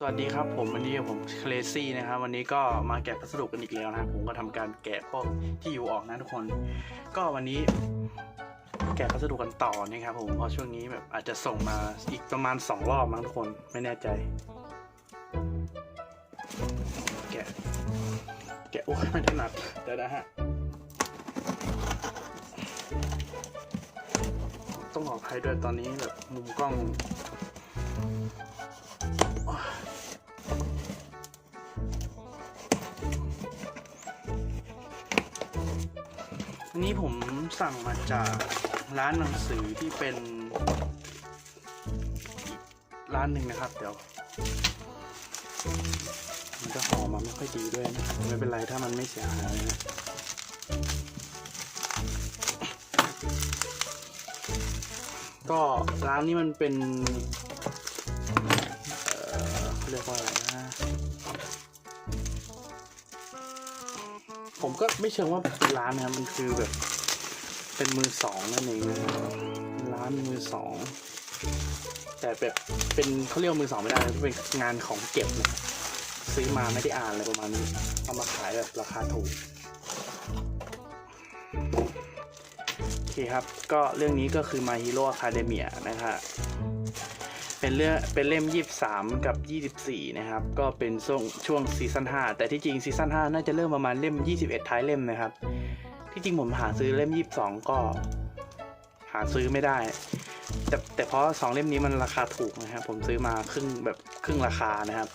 สวัสดีครับผมวันนี้ผมเคลซี่นะครับวันนี้ก็มาแกะพัสดุกันอีกแล้วนะครับผมก็ทำการแกะพวกที่อยู่ออกนะทุกคน ก็วันนี้แกะพัสดุกันต่อนะครับผมเพราะช่วงนี้แบบอาจจะส่งมาอีกประมาณสองรอบมั้งทุกคนไม่แน่ใจ แกะแกะโอ้ยไม่ถนัดเดี๋ยวนะฮะต้องขออภัยด้วยตอนนี้แบบมุมกล้อง อันนี้ผมสั่งมาจากร้านหนังสือที่เป็นอีกร้านหนึ่งนะครับ เดี๋ยว มันจะห่อมาไม่ค่อยดีด้วยนะไม่เป็นไรถ้ามันไม่เสียหายนะก็ร้านนี้มันเป็น เออเขาเรียกว่าอะไรนะ ผมก็ไม่เชิงว่าเป็นร้านนะครับมันคือแบบ เป็นมือสองนั่นเองร้านมือสองแต่แบบเป็นเขาเรียกมือสองไม่ได้เป็นงานของเก็บนะซื้อมาไม่ได้อ่านอะไรประมาณนี้เอามาขายแบบราคาถูกโอเคครับ ก็เรื่องนี้ก็คือ My Hero Academia นะฮะ เป็นเรื่องเป็นเล่ม 23 กับ 24 นะครับ ก็เป็นช่วงช่วงซีซั่น5แต่ที่จริงซีซั่น5น่าจะเริ่มประมาณเล่ม 21 ท้ายเล่มนะครับ ที่จริงผมหาซื้อเล่ม 22 ก็ หาซื้อไม่ได้ แต่แต่เพราะสองเล่มนี้มันราคาถูกนะครับ ผมซื้อมาครึ่งแบบครึ่งราคานะครับ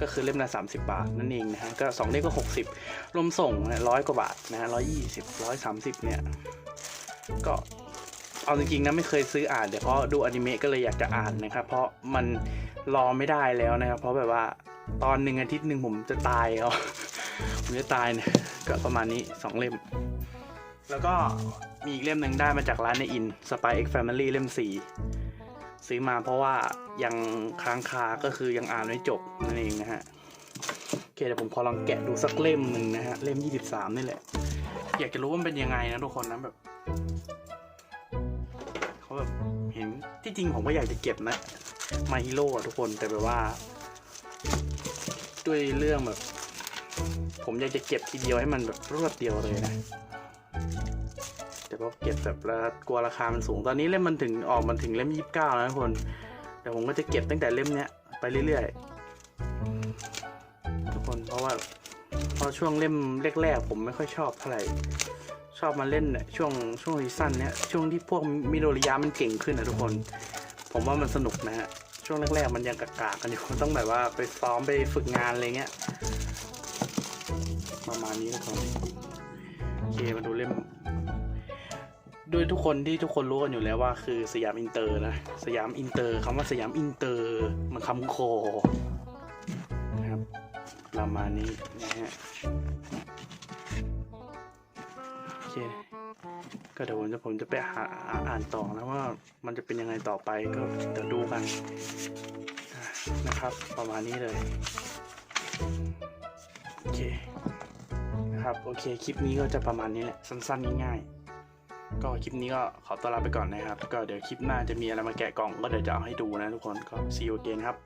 ก็คือเล่มละ 30 บาทนั่นเองนะฮะก็สองเล่มก็ 60 รวมส่งร้อยกว่าบาทนะฮะร้อยยี่สิบร้อยสามสิบเนี่ยก็ เอาจริงๆนะไม่เคยซื้ออ่านแต่เพราะดูอนิเมะก็เลยอยากจะอ่านนะครับเพราะมันรอไม่ได้แล้วนะครับ เพราะแบบว่าตอนหนึ่งอาทิตย์หนึ่งผมจะตายเอาผมจะตายเนี่ยก็ประมาณนี้สองเล่ม แล้วก็มีอีกเล่มหนึ่งได้มาจากร้านในอิน Spy X Family เล่มสี่ซื้อมาเพราะว่ายังค้างคาก็คือยังอ่านไม่จบนั่นเองนะฮะโอเคเดี๋ยวผมขอลองแกะดูสักเล่มหนึ่งนะฮะ เล่ม 23 นี่แหละ อยากจะรู้ว่ามันเป็นยังไงนะทุกคนนะแบบ เห็นที่จริงผมก็อยากจะเก็บนะมาฮีโร่ทุกคนแต่แบบว่า ด้วยเรื่องแบบ ผมอยากจะเก็บทีเดียวให้มันแบบรวดเดียวเลยนะแต่ก็เก็บแบบแล้วกลัวราคามันสูงตอนนี้เล่มมันถึงออกมันถึงเล่มยี่สิบเก้าแล้วทุกคน แต่ผมก็จะเก็บตั้งแต่เล่มเนี้ยไปเรื่อยๆทุกคนเพราะว่าเพราะช่วงเล่มแรกๆผมไม่ค่อยชอบเท่าไหร่ ชอบมาเล่นเนี่ยช่วงช่วงซีซั่นเนี้ยช่วงที่พวกมิโดริยะมันเก่งขึ้นนะทุกคน ผมว่ามันสนุกนะฮะช่วงแรกๆมันยังกากๆกันอยู่ต้องแบบว่าไปซ้อมไปฝึกงานอะไรเงี้ยประมาณนี้ทุกคนโอเคมาดูเล่มด้วยทุกคนที่ทุกคนรู้กันอยู่แล้วว่า คือสยามอินเตอร์นะสยามอินเตอร์คำว่าสยามอินเตอร์ มันคำโคนะครับประมาณนี้นะฮะ เคก็เดี๋ยวผมจะผมจะไปหาอ่านต่อนะว่ามันจะเป็นยังไงต่อไปก็เดี๋ยวดูกันนะครับ ประมาณนี้เลยโอเคนะครับโอเคคลิปนี้ก็จะประมาณนี้แหละสั้นๆง่ายๆก็คลิปนี้ก็ขอตัวลาไปก่อนนะครับ ก็เดี๋ยวคลิปหน้าจะมีอะไรมาแกะกล่องก็เดี๋ยวจะเอาให้ดูนะทุกคนก็ see you again ครับ